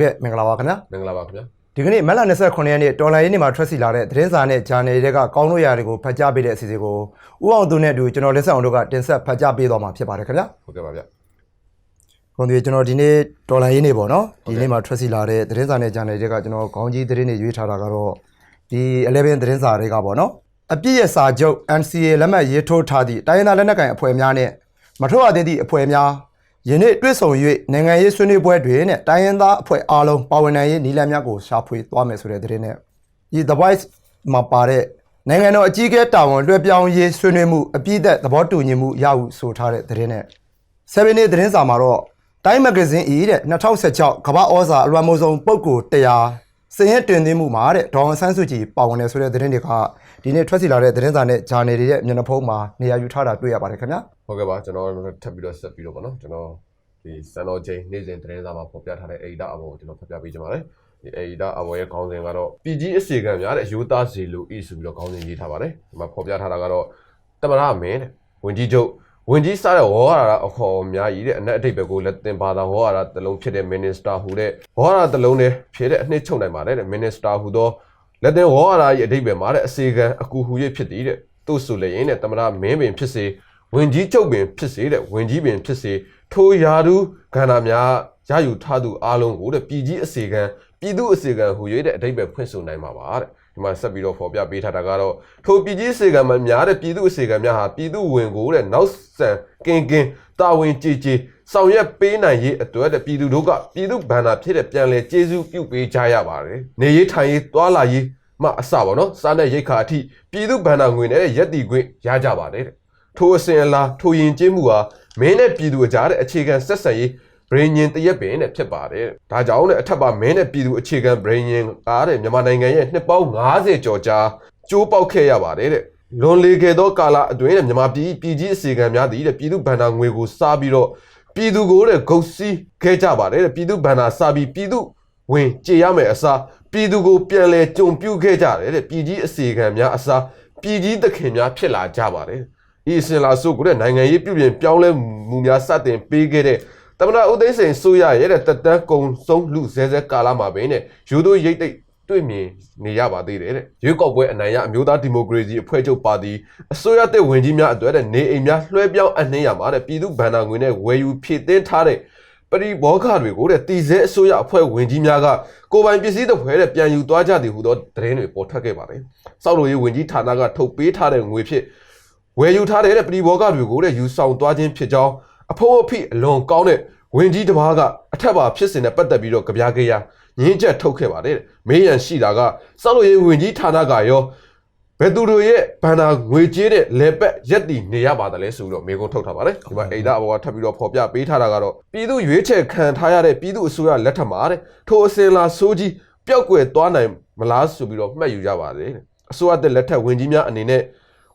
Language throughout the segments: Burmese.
ဟုတ်ကဲ့မင်္ဂလာပါခင်ဗျာမင်္ဂလာပါခင်ဗျာဒီကနေ့မက်လာ29ရက်နေ့တော်လိုင်းရေးနေ့မှာထွက်စီလာတဲ့သတင်းစာနဲ့ဂျာနယ်တွေကကောင်းလို့ရာတွေကိုဖတ်ကြားပေးတဲ့အစီအစဉ်ကိုဥအောင်သူနဲ့အတူကျွန်တော်လက်ဆောင်အောင်တို့ကတင်ဆက်ဖတ်ကြားပေးသွားမှာဖြစ်ပါတယ်ခင်ဗျာဟုတ်ကဲ့ပါဗျခွန်သူကျွန်တော်ဒီနေ့တော်လိုင်းရေးနေ့ပေါ့နော်ဒီနေ့မှာထွက်စီလာတဲ့သတင်းစာနဲ့ဂျာနယ်တွေကကျွန်တော်ခေါင်းကြီးသတင်းတွေရွေးထားတာကတော့ဒီ11သတင်းစာတွေကပေါ့နော်အပြည့်ရဲ့စာချုပ် NCA လက်မှတ်ရေးထိုးထားသည့်တိုင်းရင်းသားလက်နက်ကိုင်အဖွဲ့များနဲ့မထုတ်ရသေးသည့်အဖွဲ့များ ယနေ့တွေ့ဆုံ၍နိုင်ငံရေးဆွေးနွေးပွဲတွေနဲ့တိုင်းရင်းသားအဖွဲ့အားလုံးပါဝင်နိုင်ရေးနည်းလမ်းများကိုရှာဖွေသွားမယ်ဆိုတဲ့သတင်းနဲ့ဒီ The Voice မှာပါတဲ့နိုင်ငံတော်အကြီးအကဲတာဝန်လွှဲပြောင်းရေးဆွေးနွေးမှုအပြည့်အသက်သဘောတူညီမှုရဟုဆိုထားတဲ့သတင်းနဲ့7 day သတင်းစာမှာတော့တိုင်းမဂ္ဂဇင်း E တဲ့2016ကမ္ဘာဩဇာအလွှမ်းမိုးဆုံးပုဂ္ဂိုလ်100စင်ရက်တင်သွင်းမှုမှာတဲ့ဒေါ်အောင်ဆန်းစုကြည်ပါဝင်တယ်ဆိုတဲ့သတင်းတွေက ဒီနေ့ထွက်စီလာတဲ့သတင်းစာနဲ့ဂျာနယ်တွေရဲ့မျက်နှာဖုံးမှာနေရာယူထားတာတွေ့ရပါတယ်ခင်ဗျာဟုတ်ကဲ့ပါကျွန်တော်ထပ်ပြီးတော့ဆက်ပြီးတော့ဗောနော်ကျွန်တော်ဒီစံတော်ချိန်နေ့စဉ်သတင်းစာမှာဖော်ပြထားတဲ့အိဒါအဘောကိုကျွန်တော်ဖတ်ပြပေးချင်ပါတယ်ဒီအိဒါအဘောရဲ့ခေါင်းစဉ်ကတော့ PG အစီကံများတဲ့ယူသားစီလူဤဆိုပြီးတော့ခေါင်းစဉ်ရေးထားပါတယ်ဒီမှာဖော်ပြထားတာကတော့တမရမင်းတဲ့ဝင်ကြီးချုပ်ဝင်ကြီးစားတဲ့ဝေါ်ရတာအခေါ်အများကြီးတဲ့အနက်အတိတ်ပဲကိုလက်တင်ဘာသာဝေါ်ရတာတလုံးဖြစ်တဲ့ Minister ဟူတဲ့ဝေါ်ရတာတလုံးနဲ့ဖြစ်တဲ့အနှစ်ချုပ်နိုင်ပါတယ်တဲ့ Minister ဟူသော လက်တင်ဝေါ်ရတာရဲ့အတိတ်ပဲမှာတဲ့အစီကံအကူဟူ၍ဖြစ်သည်တဲ့သူ့ဆိုလျင်တဲ့တမရမင်းပင်ဖြစ်စေဝင်ကြီးချုပ်ပင်ဖြစ်စေတဲ့ဝင်ကြီးပင်ဖြစ်စေထိုယာဒူကန္နာများရယူထားသူအားလုံးကိုတဲ့ပြည်ကြီးအစီကံပြည်သူအစီကံဟူ၍တဲ့အတိတ်ပဲဖွင့်ဆိုနိုင်မှာပါတဲ့ဒီမှာဆက်ပြီးတော့ဖော်ပြပေးထားတာကတော့ထိုပြည်ကြီးအစီကံမှာများတဲ့ပြည်သူအစီကံများဟာပြည်သူဝင်ကိုတဲ့နောက်ဆန်ကင်ကင်တာဝန်ကြည်ကြည် ဆောင်ရွက်ပေးနိုင်ရေးအတွက်တဲ့ပြည်သူတို့ကပြည်သူဗန္နာဖြစ်တဲ့ပြန်လည်ကျေးဇူးပြုပေးကြရပါတယ်နေရေးထိုင်ရေးတွာလာရေးမှအစပါနော်စားတဲ့ရိတ်ခါအထိပြည်သူဗန္နာငွေနဲ့ရက်တီခွင့်ရကြပါတယ်တဲ့ထိုအစဉ်အလာထိုရင်ကျေးမှုဟာမင်းနဲ့ပြည်သူအကြားတဲ့အခြေခံဆက်ဆံရေးဗြိဉ္ဉ်တရက်ပင်နဲ့ဖြစ်ပါတယ်။ဒါကြောင့်လည်းအထက်ပါမင်းနဲ့ပြည်သူအခြေခံဗြိဉ္ဉ်ကားတဲ့မြန်မာနိုင်ငံရဲ့နှစ်ပေါင်း90ကျော်ကြာကျိုးပေါက်ခဲ့ရပါတယ်တဲ့။လွန်လေခဲ့သောကာလအတွင်းတဲ့မြန်မာပြည်ပြည်ကြီးအစီကံများသည်တဲ့ပြည်သူဗန္ဒာငွေကိုစားပြီးတော့ ပြည်သူကိုတဲ့ဂုတ်စီးခဲ့ကြပါတယ်တဲ့ပြည်သူဗန္ဒာစားပြီးပြည်သူဝင်ကြေရမယ်အစားပြည်သူကိုပြန်လဲကြုံပြုတ်ခဲ့ကြတယ်တဲ့ပြည်ကြီးအစီကံများအစားပြည်ကြီးသခင်များဖြစ်လာကြပါတယ်။ဤအစင်လာစုကိုတဲ့နိုင်ငံရေးပြုပြင်ပြောင်းလဲမှုများစတင်ပေးခဲ့တဲ့တမနာဥသိမ်းစိန်ဆိုရရဲ့တဲ့တက်တန်းကုံဆုံးလူဇဲဇဲကာလာမှာပဲနဲ့ယူတို့ရိတ်တိတ် တွေ့မြင်နေရပါသေးတယ်တဲ့ရွေးကောက်ပွဲအနိုင်ရအမျိုးသားဒီမိုကရေစီအဖွဲ့ချုပ်ပါတီအစိုးရတဲ့ဝင်ကြီးများအတွက်တဲ့နေအိမ်များလွှဲပြောင်းအနှင်းရမှာတဲ့ပြည်သူဗန္နာငွေနဲ့ဝယ်ယူဖြည့်တင်းထားတဲ့ပရိဘောဂတွေကိုတဲ့တည်ဆဲအစိုးရအဖွဲ့ဝင်ကြီးများကကိုယ်ပိုင်ပစ္စည်းတစ်ဖွဲတဲ့ပြန်ယူသွားကြသည်ဟူသောသတင်းတွေပေါ်ထွက်ခဲ့ပါတယ်။စောက်လိုရေးဝင်ကြီးဌာနကထုတ်ပေးထားတဲ့ငွေဖြစ်ဝယ်ယူထားတဲ့ပရိဘောဂတွေကိုတဲ့ယူဆောင်သွားခြင်းဖြစ်ကြောင်းအဖို့အဖိအလွန်ကောင်းတဲ့ဝင်ကြီးတစ်ပါးကအထက်ပါဖြစ်စဉ်နဲ့ပတ်သက်ပြီးတော့ကြပြခဲ့ရ ငင်းချက်ထုတ်ခဲ့ပါတယ်တဲ့မေးရန်ရှိတာကစောက်လို့ရေးဝင်ကြီးဌာနကရောဘယ်သူတို့ရဲ့ဘန္နာငွေကြေးတဲ့လေပက်ရက်တီနေရပါတယ်လဲဆိုပြီးတော့မေကုန်းထုတ်ထားပါတယ်ဒီမှာအိဒါအဘောကထပ်ပြီးတော့ဖော်ပြပေးထားတာကတော့ပြည်သူရွေးချယ်ခံထားရတဲ့ပြည်သူအစိုးရလက်ထက်မှာတဲ့ထိုအစင်လာဆိုးကြီးပျောက်ကွယ်သွားနိုင်မလားဆိုပြီးတော့မှတ်ယူကြပါတယ်တဲ့အစိုးရတဲ့လက်ထက်ဝင်ကြီးများအနေနဲ့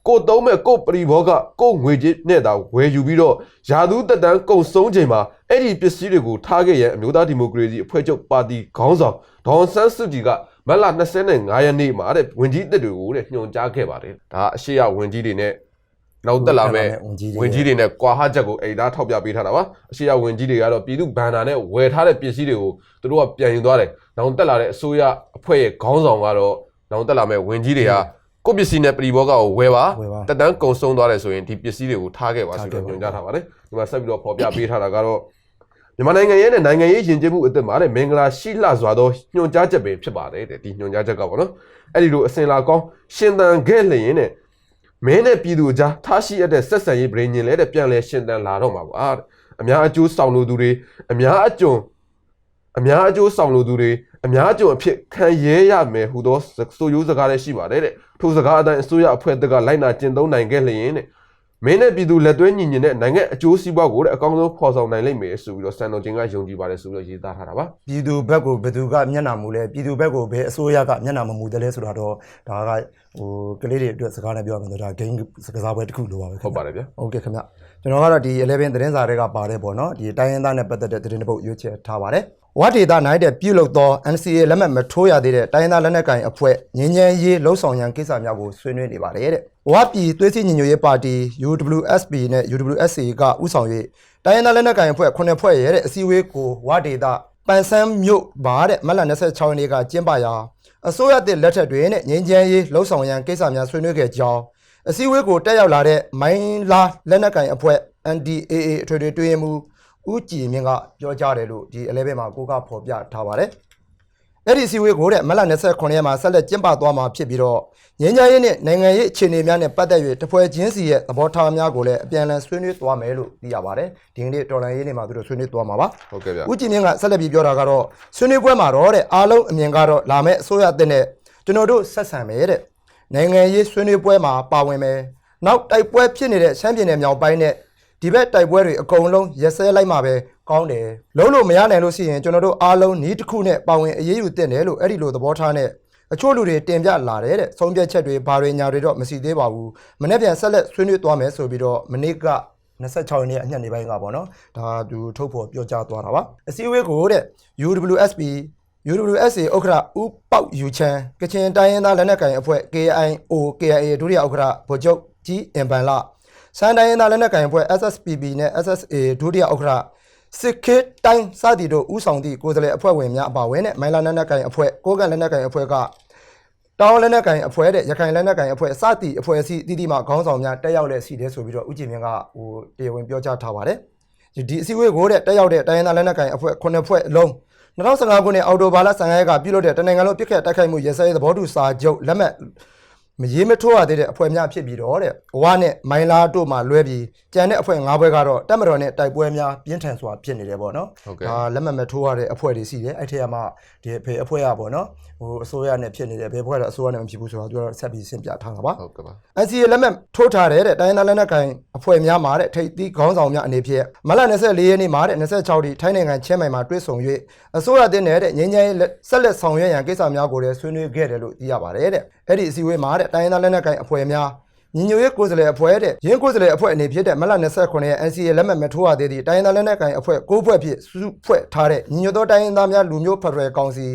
ကိုသုံးမဲ့ကိုပရိဘောကကိုငွေကြေးနဲ့သာဝယ်ယူပြီးတော့ယာသူတက်တန်းကုံဆုံးချိန်မှာအဲ့ဒီပစ္စည်းတွေကိုထားခဲ့ရန်အမျိုးသားဒီမိုကရေစီအဖွဲ့ချုပ်ပါတီခေါင်းဆောင်ဒေါန်ဆန်းစုကြည်ကမတ်လ25ရက်နေ့မှာတဲ့ဝင်ကြီးတက်တွေကိုတဲ့ညွှန်ကြားခဲ့ပါတယ်ဒါအရှိရဝင်ကြီးတွေနဲ့နောက်တက်လာမဲ့ဝင်ကြီးတွေနဲ့ကွာဟချက်ကိုအိဒါထောက်ပြပေးထားတာပါအရှိရဝင်ကြီးတွေကတော့ပြည်သူဘန်နာနဲ့ဝယ်ထားတဲ့ပစ္စည်းတွေကိုသူတို့ကပြန်ယူသွားတယ်နောက်တက်လာတဲ့အစိုးရအဖွဲ့ရဲ့ခေါင်းဆောင်ကတော့နောက်တက်လာမဲ့ဝင်ကြီးတွေက ကိုယ့်ပစ္စည်းနဲ့ပရိဘောကကိုဝယ်ပါဝယ်ပါတက်တန်းကုံဆုံးသွားတယ်ဆိုရင်ဒီပစ္စည်းတွေကိုထားခဲ့ပါဆိုတော့ညွှန်ကြားထားပါတယ်ဒီမှာဆက်ပြီးတော့ဖော်ပြပေးထားတာကတော့မြန်မာနိုင်ငံရဲ့နဲ့နိုင်ငံရေးယဉ်ကျေးမှုအသစ်မှာတဲ့မင်္ဂလာရှိလှစွာသောညွှန်ကြားချက်ပင်ဖြစ်ပါတယ်တဲ့ဒီညွှန်ကြားချက်ကပေါ့နော်အဲ့ဒီလိုအစင်လာကောင်းရှင်သန်ခဲ့လျင်တဲ့မင်းနဲ့ပြည်သူအကြားထားရှိရတဲ့ဆက်ဆံရေးပြည်ညင်လဲတဲ့ပြန်လဲရှင်သန်လာတော့မှာပါတဲ့အများအကျိုးဆောင်လို့သူတွေအများအကျုံအများအကျိုးဆောင်လို့သူတွေ အများအကျုံအဖြစ်ခံရဲရမယ်ဟူသောဆိုရိုးစကားလည်းရှိပါတယ်တဲ့ထိုစကားအတိုင်းအစိုးရအဖွဲ့တက်ကလိုက်နာကျင့်သုံးနိုင်ခဲ့လျင်တဲ့မင်းနဲ့ပြည်သူလက်တွဲညီညွတ်တဲ့နိုင်ငံအကျိုးစီးပွားကိုတဲ့အကောင်းဆုံးဖော်ဆောင်နိုင်လိမ့်မယ်ဆိုပြီးတော့စံတော်ချင်းကယုံကြည်ပါတယ်ဆိုပြီးတော့ရေးသားထားတာပါပြည်သူဘက်ကိုဘယ်သူကမျက်နှာမူလဲပြည်သူဘက်ကိုဘယ်အစိုးရကမျက်နှာမမူတယ်လဲဆိုတာတော့ဒါကဟိုကလေးတွေအတွက်စကားနဲ့ပြောရမယ်ဆိုတော့ဒါ game စကားပွဲတစ်ခုလိုပါပဲခင်ဟုတ်ဗျာပါတယ်ဗျာဟုတ်ကဲ့ခင်ဗျ ကျွန်တော်ကတော့ဒီ11သတင်းစာတွေကပါတယ်ပေါ့နော်ဒီတိုင်းရင်းသားနဲ့ပတ်သက်တဲ့သတင်းတစ်ပုဒ်ရွေးချယ်ထားပါတယ်ဝတ်ဒေတာနိုင်တဲ့ပြုလုပ်သော NCA လက်မှတ်မထိုးရသေးတဲ့တိုင်းရင်းသားလက်နက်ကိုင်အဖွဲ့ငင်းငယ်ရေးလှုပ်ဆောင်ရန်ကိစ္စများကိုဆွေးနွေးနေပါတယ်တဲ့ဝတ်ပြည်သွေးစည်းညီညွတ်ရေးပါတီ UWSP နဲ့ UWSA ကဥဆောင်၍တိုင်းရင်းသားလက်နက်ကိုင်အဖွဲ့9ဖွဲ့ရဲ့တဲ့အစည်းအဝေးကိုဝတ်ဒေတာပန်ဆန်းမြို့ပါတဲ့မတ်လ26ရက်နေ့ကကျင်းပရာအစိုးရတစ်လက်ထက်တွင်နဲ့ငင်းချမ်းရေးလှုပ်ဆောင်ရန်ကိစ္စများဆွေးနွေးခဲ့ကြောင်း အစည်းအဝေးကိုတက်ရောက်လာတဲ့မိုင်းလာလက်နက်ကင်အဖွဲ့ NDAA အထွေထွေတွင်မှုဦးကြည်မြင့်ကပြောကြားတယ်လို့ဒီ11မှာကိုကဖော်ပြထားပါတယ်။အဲ့ဒီအစည်းအဝေးကိုတဲ့မတ်လ29ရက်မှာဆက်လက်ကျင်းပသွားမှာဖြစ်ပြီးတော့ငင်းချမ်းရေးနဲ့နိုင်ငံရေးအခြေအနေများနဲ့ပတ်သက်၍တပွဲချင်းစီရဲ့သဘောထားများကိုလည်းအပြန်အလှန်ဆွေးနွေးသွားမယ်လို့သိရပါတယ်။ဒီကနေ့တော်လန်ရေးနေ့မှာသူတို့ဆွေးနွေးသွားမှာပါ။ဟုတ်ကဲ့ဗျဦးကြည်မြင့်ကဆက်လက်ပြီးပြောတာကတော့ဆွေးနွေးပွဲမှာတော့တဲ့အားလုံးအမြင်ကတော့လာမဲ့အစိုးရအသစ်နဲ့ကျွန်တော်တို့ဆက်ဆံမယ်တဲ့ နိုင်ငံရေးဆွေးနွေးပွဲမှာပါဝင်မယ်နောက်တိုက်ပွဲဖြစ်နေတဲ့ရှမ်းပြည်နယ်မြောက်ပိုင်းနဲ့ဒီဘက်တိုက်ပွဲတွေအကုန်လုံးရက်စဲလိုက်မှပဲကောင်းတယ်လုံးလို့မရနိုင်လို့ရှိရင်ကျွန်တော်တို့အားလုံးနီးတစ်ခုနဲ့ပါဝင်အရေးယူတင်တယ်လို့အဲ့ဒီလိုသဘောထားနဲ့အချို့လူတွေတင်ပြလာတယ်တဲ့ဆုံးဖြတ်ချက်တွေဘာတွေညာတွေတော့မရှိသေးပါဘူးမနေ့ပြန်ဆက်လက်ဆွေးနွေးသွားမယ်ဆိုပြီးတော့မနေ့က26ရက်နေ့အညနေပိုင်းကပေါ့နော်ဒါသူထုတ်ဖော်ပြောကြားသွားတာပါအစည်းအဝေးကိုတဲ့ UWSP UWSA ဥက္ကဋ္ဌဦးပေါက်ယူချန်ကချင်တိုင်းရင်းသားလက်နက်ကိုင်အဖွဲ့ KIO KIA ဒုတိယဥက္ကဋ္ဌဗိုလ်ချုပ်ကြီးအင်ပန်လာစမ်းတိုင်းရင်းသားလက်နက်ကိုင်အဖွဲ့ SSPB နဲ့ SSA ဒုတိယဥက္ကဋ္ဌစစ်ခေတ်တိုင်းစသည်တို့ဦးဆောင်သည့်ကိုယ်စားလှယ်အဖွဲ့ဝင်များအပါအဝင်နဲ့မိုင်လာလက်နက်ကိုင်အဖွဲ့ကိုးကန်လက်နက်ကိုင်အဖွဲ့ကတောင်းလက်နက်ကင်အဖွဲ့တဲ့ရခိုင်လက်နက်ကင်အဖွဲ့စသည်အဖွဲ့အစည်းတည်တည်မှခေါင်းဆောင်များတက်ရောက်လက်ရှိတယ်ဆိုပြီးတော့ဥကြည်မြင့်ကဟိုတရားဝင်ပြောကြားထားပါတယ်ဒီဒီအစည်းအဝေးကိုတဲ့တက်ရောက်တဲ့တိုင်းရင်းသားလက်နက်ကင်အဖွဲ့ခုနှစ်ဖွဲ့အလုံး 2015ခုနှစ်အောက်တိုဘာလ15ရက်ကပြုလုပ်တဲ့တနင်္ဂနွေလုံးပြစ်ခတ်တိုက်ခိုက်မှုရဲစဲရေးသဘောတူစာချုပ်လက်မှတ် မရေးမထိုးရသေးတဲ့အဖွဲ့များဖြစ်ပြီးတော့တဲ့ဘဝနဲ့မိုင်လာတို့မှလွဲပြီးကြံတဲ့အဖွဲ့၅ဘွဲကတော့တက်မတော်နဲ့တိုက်ပွဲများပြင်းထန်စွာဖြစ်နေတယ်ပေါ့နော်ဟုတ်ကဲ့ဒါလက်မှတ်မထိုးရတဲ့အဖွဲ့တွေရှိတယ်အဲ့ထက်ကမှဒီဖေအဖွဲ့ရပေါ့နော်ဟိုအစိုးရနဲ့ဖြစ်နေတယ်ဘယ်အဖွဲ့တော့အစိုးရနဲ့မဖြစ်ဘူးဆိုတော့သူကတော့ဆက်ပြီးရှင်းပြထားတာပါဟုတ်ကဲ့ပါ NCA လက်မှတ်ထိုးထားတဲ့တဲ့တိုင်းရင်းသားလက်နက်ကိုင်အဖွဲ့များမှာတဲ့ထိပ်သီးခေါင်းဆောင်များအနေဖြင့်မလ24ရက်နေ့မှာတဲ့26ဒီထိုင်းနိုင်ငံချင်းမိုင်မှာတွေ့ဆုံ၍အစိုးရတင်တဲ့ငင်းချမ်းရေးလက်ဆက်လက်ဆောင်ရွက်ရန်ကိစ္စများကိုလည်းဆွေးနွေးခဲ့တယ်လို့သိရပါတယ်တဲ့ အဲ့ဒီအစည်းအဝေးမှာတဲ့တိုင်းရင်းသားလက်နက်ကိုင်အဖွဲ့များညီညွတ်ရေးကိုယ်စားလှယ်အဖွဲ့တဲ့ရင်းကိုယ်စားလှယ်အဖွဲ့အနေဖြင့်တဲ့မလ29ရက် NCA လက်မှတ်မထိုးရသေးသည့်တိုင်းရင်းသားလက်နက်ကိုင်အဖွဲ့9ဖွဲ့ဖြင့်စုဖွဲ့ထားတဲ့ညီညွတ်သောတိုင်းရင်းသားများလူမျိုးဖက်ဒရယ်ကောင်စီ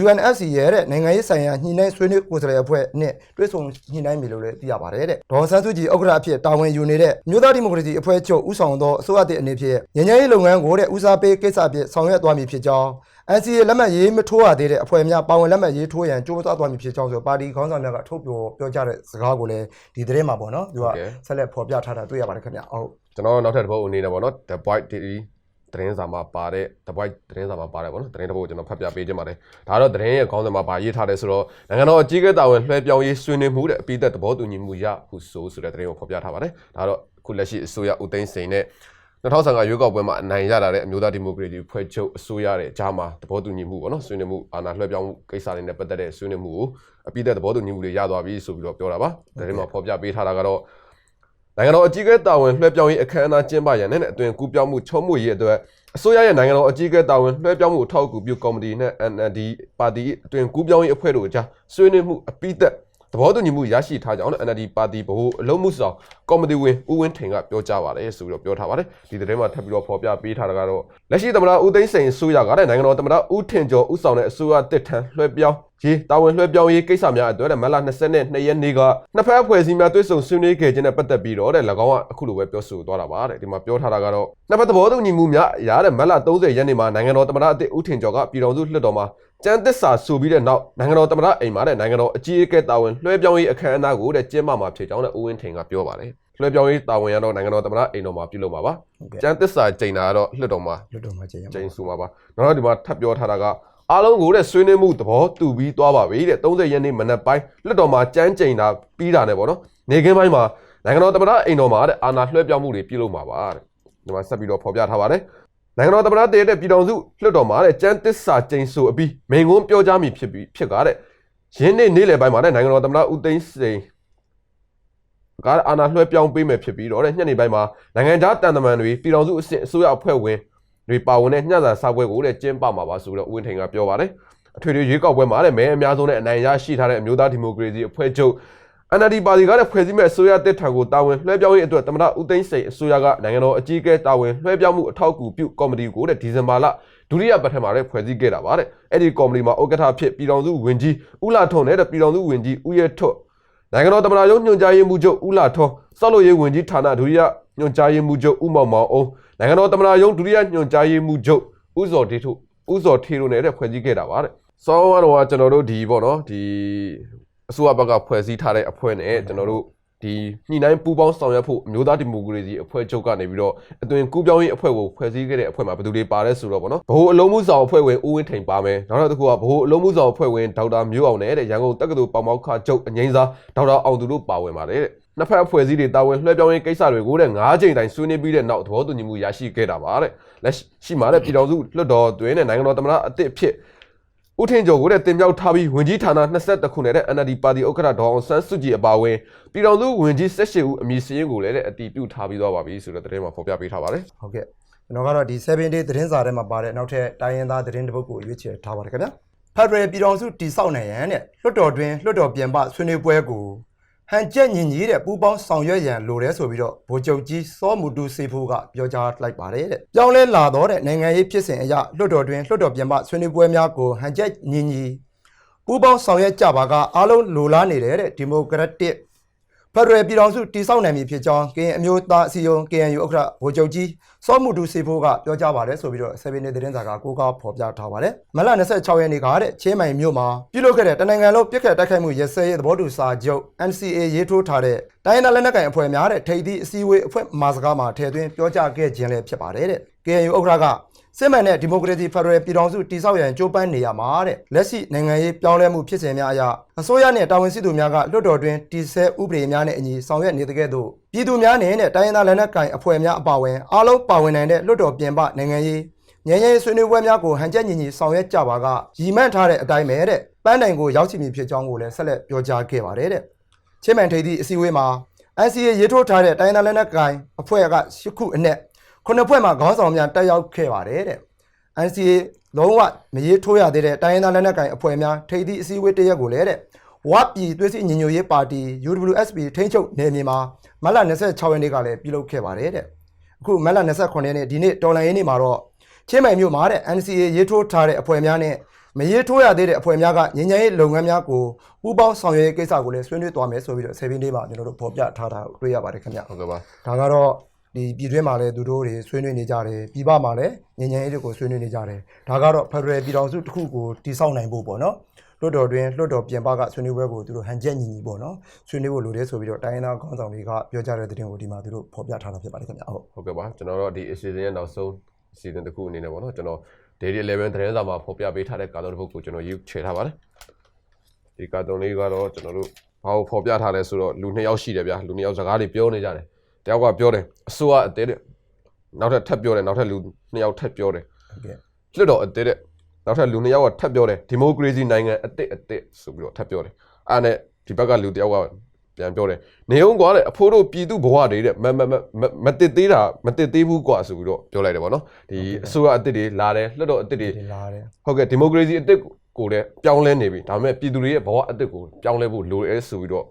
UNFC ရဲ့တဲ့နိုင်ငံရေးဆိုင်ရာညှိနှိုင်းဆွေးနွေးကိုယ်စားလှယ်အဖွဲ့နဲ့တွဲဆုံညှိနှိုင်းပြီလို့လည်းသိရပါတယ်တဲ့ဒေါ်ဆန်းစုကြည်ဥက္ကဋ္ဌအဖြစ်တာဝန်ယူနေတဲ့မြို့သားဒီမိုကရေစီအဖွဲ့ချုပ်ဦးဆောင်သောအစိုးရတဲ့အနေဖြင့်ညဉ့်ညမ်းရေးလုပ်ငန်းကိုတဲ့ဦးစားပေးကိစ္စအဖြစ်ဆောင်ရွက်သွားမည်ဖြစ်ကြောင်း NCA လက်မှတ်ရေးမထိုးရသေးတဲ့အဖွဲ့များပါဝင်လက်မှတ်ရေးထိုးရန်ကြိုးစားသွားမည်ဖြစ်ကြောင်းဆိုပါတီခေါင်းဆောင်များကထုတ်ပြောပြောကြတဲ့စကားကိုလည်းဒီသတင်းမှာပေါ့နော်သူကဆက်လက်ဖော်ပြထားတာတွေ့ရပါတယ်ခင်ဗျဟုတ်ကျွန်တော်နောက်ထပ်တစ်ပုတ်အနေနဲ့ပေါ့နော် The Boy ဒီသတင်းစာမှာပါတဲ့ The Boy သတင်းစာမှာပါတယ်ပေါ့နော်သတင်းတစ်ပုတ်ကိုကျွန်တော်ဖတ်ပြပေးခြင်းပါတယ်ဒါတော့သတင်းရဲ့ခေါင်းစဉ်မှာပါရေးထားတယ်ဆိုတော့နိုင်ငံတော်အကြီးအကဲတာဝန်လွှဲပြောင်းရေးဆွေးနွေးမှုတဲ့အပိသက်သဘောတူညီမှုရဟုဆိုဆိုတဲ့သတင်းကိုဖော်ပြထားပါတယ်ဒါတော့အခုလက်ရှိအစိုးရဦးသိန်းစိန်နဲ့ 2015ရွေးကောက်ပွဲမှာအနိုင်ရလာတဲ့အမျိုးသားဒီမိုကရေစီဖွဲ့ချုပ်အစိုးရရဲ့အကြားမှာသဘောတူညီမှုပေါ့နော်ဆွေးနွေးမှုအာဏာလွှဲပြောင်းမှုကိစ္စတွေနဲ့ပတ်သက်တဲ့ဆွေးနွေးမှုကိုအပိသက်သဘောတူညီမှုတွေရသွားပြီဆိုပြီးတော့ပြောတာပါသတင်းမှာဖော်ပြပေးထားတာကတော့နိုင်ငံတော်အကြီးအကဲတာဝန်လွှဲပြောင်းရေးအခမ်းအနားကျင်းပရန်နဲ့အတွင်ကူးပြောင်းမှုချုံးမှုရေးအတွက်အစိုးရရဲ့နိုင်ငံတော်အကြီးအကဲတာဝန်လွှဲပြောင်းမှုအထောက်အကူပြုကော်မတီနဲ့ NLD ပါတီအတွင်ကူးပြောင်းရေးအဖွဲ့တို့အကြားဆွေးနွေးမှုအပိသက် သဘောတူညီမှုရရှိထားကြောင်းနဲ့ NLD ပါတီဗဟိုအလုံးမှုဆောင်ကော်မတီဝင်ဦးဝင်းထင်ကပြောကြားပါတယ်ဆိုပြီးတော့ပြောထားပါတယ်ဒီသတင်းမှာထပ်ပြီးတော့ဖော်ပြပေးထားတာကတော့လက်ရှိသမ္မတဦးသိန်းစိန်အစိုးရကလည်းနိုင်ငံတော်သမ္မတဦးထင်ကျော်ဦးဆောင်တဲ့အစိုးရတစ်ထံလွှဲပြောင်းရေးတာဝန်လွှဲပြောင်းရေးကိစ္စများအတွက်တဲ့မတ်လ22ရက်နေ့ကနှစ်ဖက်အဖွဲ့အစည်းများတွေ့ဆုံဆွေးနွေးခဲ့ခြင်းနဲ့ပတ်သက်ပြီးတော့တဲ့၎င်းကအခုလိုပဲပြောဆိုသွားတာပါတဲ့ဒီမှာပြောထားတာကတော့နှစ်ဖက်သဘောတူညီမှုများရတဲ့မတ်လ30ရက်နေ့မှာနိုင်ငံတော်သမ္မတအသစ်ဦးထင်ကျော်ကပြည်တော်စုလွှတ်တော်မှာ ကျန်းသစ္စာဆိုပြီးတဲ့နောက်နိုင်ငံတော်သမ္မတအိမ်မှာတဲ့နိုင်ငံတော်အကြီးအကဲတာဝန်လွှဲပြောင်းရေးအခမ်းအနားကိုတဲ့ကျင်းပမှာဖြစ်ကြောင်းတဲ့ဦးဝင်းထင်ကပြောပါတယ်လွှဲပြောင်းရေးတာဝန်ရတော့နိုင်ငံတော်သမ္မတအိမ်တော်မှာပြုလုပ်မှာပါဟုတ်ကဲ့ကျန်းသစ္စာကျိန်တာကတော့လွှတ်တော်မှာလွတ်တော်မှာကြည့်ရအောင်ကျိန်ဆူမှာပါနောက်တော့ဒီမှာထပ်ပြောထားတာကအားလုံးကိုတဲ့ဆွေးနွေးမှုသဘောတူပြီးသွားပါပြီတဲ့30ရက်နေ့မနက်ပိုင်းလွှတ်တော်မှာကြမ်းကျိန်တာပြီးတာနဲ့ပေါ့နော်နေခင်းပိုင်းမှာနိုင်ငံတော်သမ္မတအိမ်တော်မှာတဲ့အာဏာလွှဲပြောင်းမှုတွေပြုလုပ်မှာပါတဲ့ဒီမှာဆက်ပြီးတော့ဖော်ပြထားပါတယ် နိုင်ငံတော်သမ္မတတည်းတဲ့ပြည်တော်စုလွှတ်တော်မှာတဲ့ကြမ်းသစ္စာကျိန်ဆူအပြီးမိန်ကွန်းပြောကြားမိဖြစ်ပြီးဖြစ်ကားတဲ့ရင်းနေ့နေ့လယ်ပိုင်းမှာတဲ့နိုင်ငံတော်သမ္မတဦးသိန်းစိန်ကအာဏာလွှဲပြောင်းပေးမယ်ဖြစ်ပြီးတော့တဲ့ညနေပိုင်းမှာနိုင်ငံခြားတန်တမန်တွေပြည်တော်စုအစစ်အစိုးရအဖွဲ့ဝင်တွေပါဝင်တဲ့ညစာစားပွဲကိုတဲ့ကျင်းပမှာပါဆိုတော့ဦးဝင်းထိန်ကပြောပါတယ်အထွေထွေရွေးကောက်ပွဲမှာတဲ့မဲအများဆုံးနဲ့အနိုင်ရရှိထားတဲ့အမျိုးသားဒီမိုကရေစီအဖွဲ့ချုပ် NLD ပါတီကတဲ့ဖွဲ့စည်းမဲ့အစိုးရတစ်ထံကိုတာဝန်လွှဲပြောင်းရေးအတွက်သမ္မတဦးသိန်းစိန်အစိုးရကနိုင်ငံတော်အကြီးအကဲတာဝန်လွှဲပြောင်းမှုအထောက်အကူပြုကော်မတီကိုတဲ့ဒီဇင်ဘာလဒုတိယပတ်ထက်မှာတဲ့ဖွဲ့စည်းခဲ့တာပါတဲ့အဲ့ဒီကော်မတီမှာဥက္ကဋ္ဌဖြစ်ပြည်တော်စုဝင်ကြီးဦးလာထွန်းနဲ့တဲ့ပြည်တော်စုဝင်ကြီးဦးရဲထွတ်နိုင်ငံတော်သမ္မတရုံးညွှန်ကြားရေးမှူးချုပ်ဦးလာထွန်းစောက်လို့ရေးဝင်ကြီးဌာနဒုတိယညွှန်ကြားရေးမှူးချုပ်ဦးမောင်မောင်အောင်နိုင်ငံတော်သမ္မတရုံးဒုတိယညွှန်ကြားရေးမှူးချုပ်ဦးဇော်ဒေထုဥစော်ထေတို့နဲ့တဲ့ဖွဲ့စည်းခဲ့တာပါတဲ့စောင်းကတော့ကကျွန်တော်တို့ဒီပေါ့နော်ဒီ အစိုးရဘက်ကဖွဲ့စည်းထားတဲ့အဖွဲ့နဲ့ကျွန်တော်တို့ဒီညှိနှိုင်းပူးပေါင်းဆောင်ရွက်ဖို့အမျိုးသားဒီမိုကရေစီအဖွဲ့ချုပ်ကနေပြီးတော့အသွင်ကူးပြောင်းရေးအဖွဲ့ကိုဖွဲ့စည်းခဲ့တဲ့အဖွဲ့မှာဘယ်သူတွေပါလဲဆိုတော့ပေါ့နော်ဘ ਹੁ အလုံးမှုဆောင်အဖွဲ့ဝင်ဦးဝင်းထိန်ပါမယ်နောက်တစ်ခုကဘ ਹੁ အလုံးမှုဆောင်အဖွဲ့ဝင်ဒေါက်တာမျိုးအောင်နဲ့တဲ့ရန်ကုန်တက္ကသိုလ်ပေါမောက်ခချုပ်အငိမ့်စားဒေါက်တာအောင်သူတို့ပါဝင်ပါတယ်တဲ့နှစ်ဖက်အဖွဲ့အစည်းတွေတာဝန်လွှဲပြောင်းရေးကိစ္စတွေကိုတဲ့၅ချိန်တိုင်ဆွေးနွေးပြီးတဲ့နောက်သဘောတူညီမှုရရှိခဲ့တာပါတဲ့လက်ရှိမှာတဲ့ပြည်တော်စုလွှတ်တော်တွင်နဲ့နိုင်ငံတော်သမ္မတအသစ်အဖြစ် ဦးထင်ကျော်ကိုတဲ့တင်မြောက်ထားပြီးဝင်ကြီးဌာန22ခုနဲ့တဲ့ NLD ပါတီဥက္ကဋ္ဌဒေါအောင်ဆန်းစုကြည်အပါအဝင်ပြည်တော်စုဝင်ကြီး18ဦးအမည်စရင်းကိုလည်းတဲ့အတည်ပြုထားပြီးသွားပါပြီဆိုတဲ့သတင်းမှာဖော်ပြပေးထားပါတယ်ဟုတ်ကဲ့ကျွန်တော်ကတော့ဒီ7 day သတင်းစာထဲမှာပါတဲ့နောက်ထပ်တိုင်းရင်းသားသတင်းတစ်ပုဒ်ကိုရွေးချယ်ထားပါတယ်ခင်ဗျာဖက်ဒရယ်ပြည်တော်စုတည်ဆောက်နိုင်ရန်တဲ့လွှတ်တော်တွင်လွှတ်တော်ပြင်ပဆွေးနွေးပွဲကို ဟန်ချက်ညင်ကြီးတဲ့ပူပေါင်းဆောင်ရွက်ရန်လိုတယ်ဆိုပြီးတော့ဗိုလ်ချုပ်ကြီးစောမူတူစေဖိုးကပြောကြားလိုက်ပါတယ်တဲ့ပြောင်းလဲလာတော့တဲ့နိုင်ငံရေးဖြစ်စဉ်အရလွှတ်တော်တွင်လွှတ်တော်ပြင်ပဆွေးနွေးပွဲများကိုဟန်ချက်ညင်ကြီးပူပေါင်းဆောင်ရွက်ကြပါကအားလုံးလိုလားနေတယ်တဲ့ဒီမိုကရက်တစ် ဖက်ဒရယ်ပြည်ထောင်စုတည်ဆောက်နိုင်ပြီဖြစ်ကြောင်းကရင်အမျိုးသားအစည်းအရုံး KNU ဥက္ကဋ္ဌဗိုလ်ချုပ်ကြီးစောမှုတူစီဖိုးကပြောကြားပါတယ်ဆိုပြီးတော့7နှစ်သတင်းစာကကိုးကားဖော်ပြထားပါတယ်မလ26ရက်နေ့ကတဲ့ချင်းမိုင်မြို့မှာပြုလုပ်ခဲ့တဲ့တနင်္ဂနွေလုံးပြစ်ခတ်တိုက်ခိုက်မှုရစဲရေးသဘောတူစာချုပ် NCA ရေးထိုးထားတဲ့တိုင်းဒေသလက်နက်ကိုင်အဖွဲ့များတဲ့ထိပ်သီးအစည်းအဝေးအဖွဲ့မှာစကားမှာထည့်သွင်းပြောကြားခဲ့ခြင်းလည်းဖြစ်ပါတယ်တဲ့ KNU ဥက္ကဋ္ဌက စစ်မှန်တဲ့ဒီမိုကရေစီဖက်ဒရယ်ပြည်ထောင်စုတည်ဆောက်ရန်ကြိုးပမ်းနေရမှာတဲ့လက်ရှိနိုင်ငံရေးပြောင်းလဲမှုဖြစ်စဉ်များအရအစိုးရနဲ့တာဝန်ရှိသူများကလွှတ်တော်တွင်တည်ဆဲဥပဒေများနဲ့အညီဆောင်ရွက်နေတဲ့ကဲ့သို့ပြည်သူများနဲ့တိုင်းရင်းသားလက်နက်ကိုင်အဖွဲ့များအပါအဝင်အားလုံးပါဝင်နိုင်တဲ့လွှတ်တော်ပြင်ပနိုင်ငံရေးငြိမ်းချမ်းရေးဆွေးနွေးပွဲများကိုဟန်ချက်ညီညီဆောင်ရွက်ကြပါကရည်မှန်းထားတဲ့အတိုင်းပဲတဲ့ပန်းတိုင်ကိုရောက်ချင်ပြီဖြစ်ကြောင်းကိုလည်းဆက်လက်ပြောကြားခဲ့ပါတယ်တဲ့ချင်းမန်ထိပ်သီးအစည်းအဝေးမှာ NCA ရေးထိုးထားတဲ့တိုင်းဒေသလက်နက်ကိုင်အဖွဲ့က၈ခုအနက် ခုနှစ်ဖွဲ့မှာခေါင်းဆောင်များတက်ရောက်ခဲ့ပါတယ်တဲ့ NCA လုံးဝမရေးထိုးရသေးတဲ့တိုင်းရင်းသားလက်နက်ကိုင်အဖွဲ့များထိပ်သီးအစည်းအဝေးတစ်ရက်ကိုလည်းတဲ့ဝပြည်သွေးစည်းညီညွတ်ရေးပါတီ UWSP ထိန်းချုပ်နယ်မြေမှာမတ်လ26ရက်နေ့ကလည်းပြုလုပ်ခဲ့ပါတယ်တဲ့အခုမတ်လ29ရက်နေ့ဒီနေ့တော်လန်ရေးနေ့မှာတော့ချင်းမိုင်မြို့မှာတဲ့ NCA ရေးထိုးထားတဲ့အဖွဲ့များနဲ့မရေးထိုးရသေးတဲ့အဖွဲ့များကငញ្ញရေးလုပ်ငန်းများကိုပူးပေါင်းဆောင်ရွက်ရေးကိစ္စကိုလည်းဆွေးနွေးသွားမယ်ဆိုပြီးတော့ဆေးဘင်းလေးမှာကျွန်တော်တို့ဖော်ပြထားတာကိုတွေ့ရပါတယ်ခင်ဗျဟုတ်ကဲ့ပါဒါကတော့ ဒီပြည်တွင်းမှာလည်းသူတို့တွေဆွေးနွေးနေကြတယ်ပြည်ပမှာလည်းငញ្ញရေးတွေကိုဆွေးနွေးနေကြတယ်ဒါကတော့ဖက်ဒရယ်ပြည်ထောင်စုတစ်ခုကိုတည်ဆောက်နိုင်ဖို့ပေါ့နော်လွှတ်တော်တွင်လွှတ်တော်ပြင်ပကဆွေးနွေးပွဲကိုသူတို့ဟန်ချက်ညီညီပေါ့နော်ဆွေးနွေးဖို့လိုတယ်ဆိုပြီးတော့တိုင်းရင်းသားခေါင်းဆောင်တွေကပြောကြတဲ့တဲ့တင်ကိုဒီမှာသူတို့ဖော်ပြထားတာဖြစ်ပါတယ်ခင်ဗျဟုတ်ဟုတ်ကဲ့ပါကျွန်တော်တို့ဒီ season ရဲ့နောက်ဆုံး season တစ်ခုအနေနဲ့ပေါ့နော်ကျွန်တော် daily 11သတင်းစာမှာဖော်ပြပေးထားတဲ့ကာတွန်းတစ်ပုဒ်ကိုကျွန်တော်ယူချယ်ထားပါတယ်ဒီကာတွန်းလေးကတော့ကျွန်တော်တို့ဘာကိုဖော်ပြထားလဲဆိုတော့လူနှစ်ယောက်ရှိတယ်ဗျာလူနှစ်ယောက်စကားတွေပြောနေကြတယ် တယောက်ကပြောတယ်အစိုးရအသေးတဲ့နောက်ထပ်ထပ်ပြောတယ်နောက်ထပ်လူနှစ်ယောက်ထပ်ပြောတယ်ဟုတ်ကဲ့လွတ်တော်အသေးတဲ့နောက်ထပ်လူနှစ်ယောက်ကထပ်ပြောတယ်ဒီမိုကရေစီနိုင်ငံအသေးအသေးဆိုပြီးတော့ထပ်ပြောတယ်အားနဲ့ဒီဘက်ကလူတယောက်ကပြန်ပြောတယ်နေအောင်ကွာတဲ့အဖိုးတို့ပြည်သူဘဝတွေတဲ့မမမမမတစ်သေးတာမတစ်သေးဘူးကွာဆိုပြီးတော့ပြောလိုက်တယ်ဗောနော်ဒီအစိုးရအသေးတွေလာတယ်လွတ်တော်အသေးတွေဒီလာတယ်ဟုတ်ကဲ့ဒီမိုကရေစီအသစ်ကိုလည်းပြောင်းလဲနေပြီဒါပေမဲ့ပြည်သူတွေရဲ့ဘဝအသစ်ကိုပြောင်းလဲဖို့လိုတယ်ဆိုပြီးတော့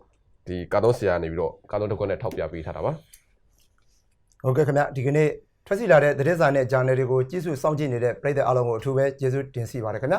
ဒီကာတွန်းဆရာနေပြီးတော့ကာတွန်းတစ်ခွက်နဲ့ထောက်ပြပေးထားတာပါ ဟုတ်ကဲ့ခင်ဗျဒီကနေ့ထွက်စီလာတဲ့သတင်းစာနဲ့ဂျာနယ်တွေကိုကြည့်စုစောင့်ကြည့်နေတဲ့ပရိသတ်အားလုံးကိုအထူးပဲကျေးဇူးတင်စီပါတယ်ခင်ဗျ